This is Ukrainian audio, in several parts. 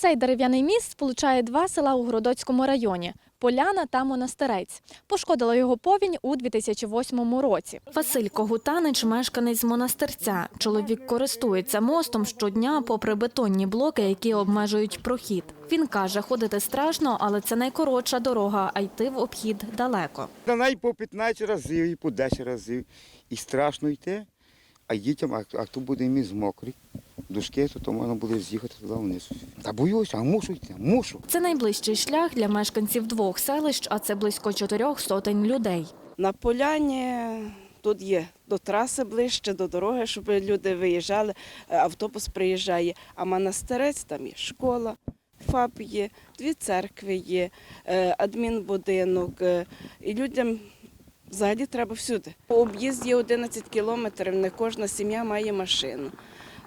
Цей дерев'яний міст сполучає два села у Городоцькому районі. Поляна та Монастирець. Пошкодила його повінь у 2008 році. Василь Когутанич – мешканець монастирця. Чоловік користується мостом щодня попри бетонні блоки, які обмежують прохід. Він каже, ходити страшно, але це найкоротша дорога, а йти в обхід далеко. Та навіть по 15 разів і по 10 разів. І страшно йти, а дітям, а, а хто буде міст мокрий, дужки, то, то можна буде з'їхати туди вниз. Та боюся, а мушу йти, мушу. Це найближчий шлях для мешканців двох селищ, а це близько чотирьох сотень людей. На поляні тут є до траси ближче, до дороги, щоб люди виїжджали, е, автобус приїжджає. А монастирець там є школа, ФАП є, дві церкви є, е, адмінбудинок. е, І людям взагалі треба всюди. Об'їзд є 11 кілометрів, не кожна сім'я має машину.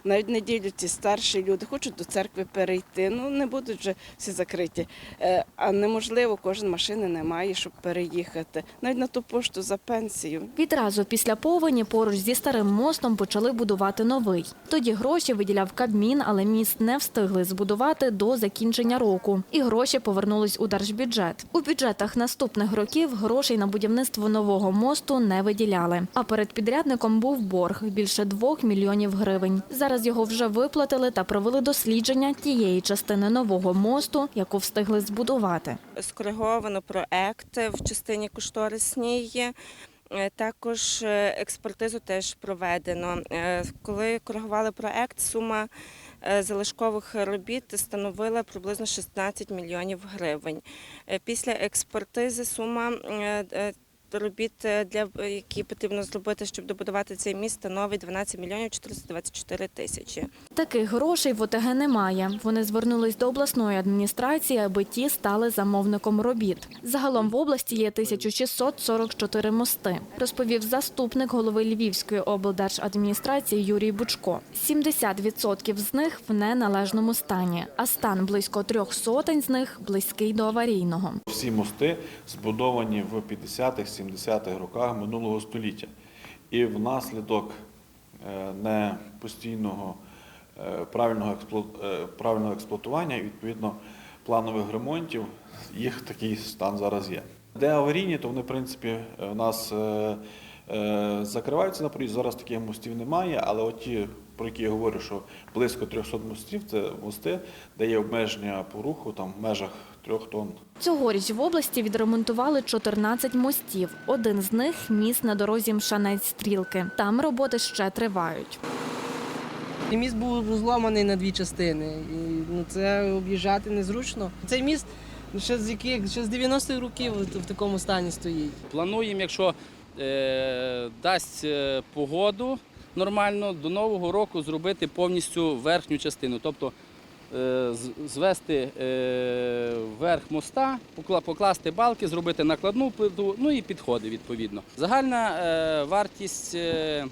Навіть неділю ці старші люди хочуть до церкви перейти. Ну не будуть вже всі закриті. Е, А неможливо, кожен машини не має, щоб переїхати. Навіть на ту пошту за пенсію. Відразу після повені поруч зі старим мостом почали будувати новий. Тоді гроші виділяв Кабмін, але міст не встигли збудувати до закінчення року. І гроші повернулись у держбюджет. У бюджетах наступних років грошей на будівництво нового мосту не виділяли. А перед підрядником був борг більше двох мільйонів гривень. Зараз його вже виплатили та провели дослідження тієї частини нового мосту, яку встигли збудувати. скориговано проект в частині кошторисній. Е, Також е, експертизу теж проведено. Е, Коли коригували проект, сума залишкових робіт становила приблизно 16 мільйонів гривень. Після експертизи сума робіт, е, для які потрібно зробити, щоб добудувати цей міст, становить 12 мільйонів 424 тисячі. Таких грошей в ОТГ немає. Вони звернулись до обласної адміністрації, аби ті стали замовником робіт. Загалом в області є 1644 мости, розповів заступник голови Львівської облдержадміністрації Юрій Бучко. 70% з них в неналежному стані, а стан близько трьох сотень з них близький до аварійного. Всі мости збудовані в 50-х, 70-х роках минулого століття. І внаслідок е, непостійного е, правильного, е, правильного експлуатування відповідно планових ремонтів їх такий стан зараз є. Де аварійні, то вони, в принципі, у нас закриваються на проїзд. Зараз таких мостів немає, але от ті, про які я говорю, що близько 300 мостів, це мости, де є обмеження по руху там, в межах трьох тонн. Цьогоріч в області відремонтували 14 мостів. Один з них міст на дорозі Мшанець-Стрілки. Там роботи ще тривають. Міст був розломаний на дві частини. І, ну, це об'їжджати незручно. Цей міст ще з яких ще з 90-х років в, такому стані стоїть. Плануємо, якщо е, дасть е, погоду нормально, до Нового року зробити повністю верхню частину. Тобто звести е, верх моста, покласти балки, зробити накладну плиту, ну і підходи відповідно. Загальна е, вартість е,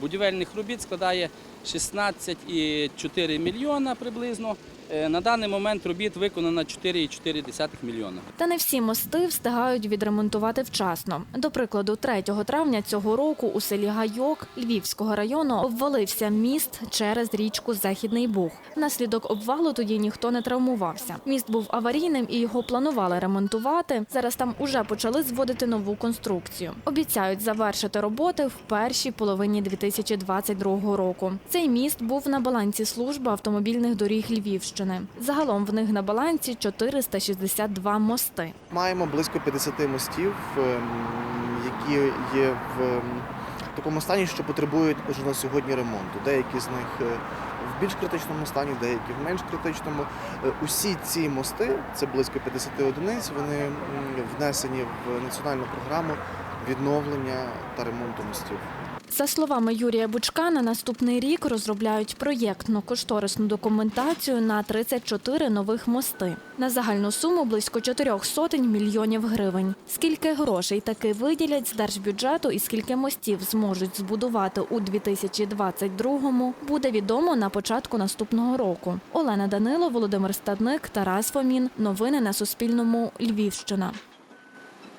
будівельних робіт складає 16,4 мільйона приблизно. Е, На даний момент робіт виконано 4,4 мільйона. Та не всі мости встигають відремонтувати вчасно. До прикладу, 3 травня цього року у селі Гайок Львівського району обвалився міст через річку Західний Буг. Внаслідок обвалу тоді ніхто не травмувався. Міст був аварійним і його планували ремонтувати. Зараз там уже почали зводити нову конструкцію. Обіцяють завершити роботи в першій половині 2022 року. Цей міст був на балансі служби автомобільних доріг Львівщини. Загалом в них на балансі 462 мости. Маємо близько 50 мостів, ем, які є в ем, такому стані, що потребують на сьогодні ремонту. Деякі з них е, в більш критичному стані, деякі в менш критичному. Е, Усі ці мости, це близько 50 одиниць, вони внесені в національну програму відновлення та ремонту мостів. За словами Юрія Бучка, на наступний рік розробляють проєктно-кошторисну документацію на 34 нових мости. На загальну суму близько 4 сотень мільйонів гривень. Скільки грошей таки виділять з держбюджету і скільки мостів зможуть збудувати у 2022-му, буде відомо на початку наступного року. Олена Данило, Володимир Стадник, Тарас Фомін. Новини на Суспільному. Львівщина.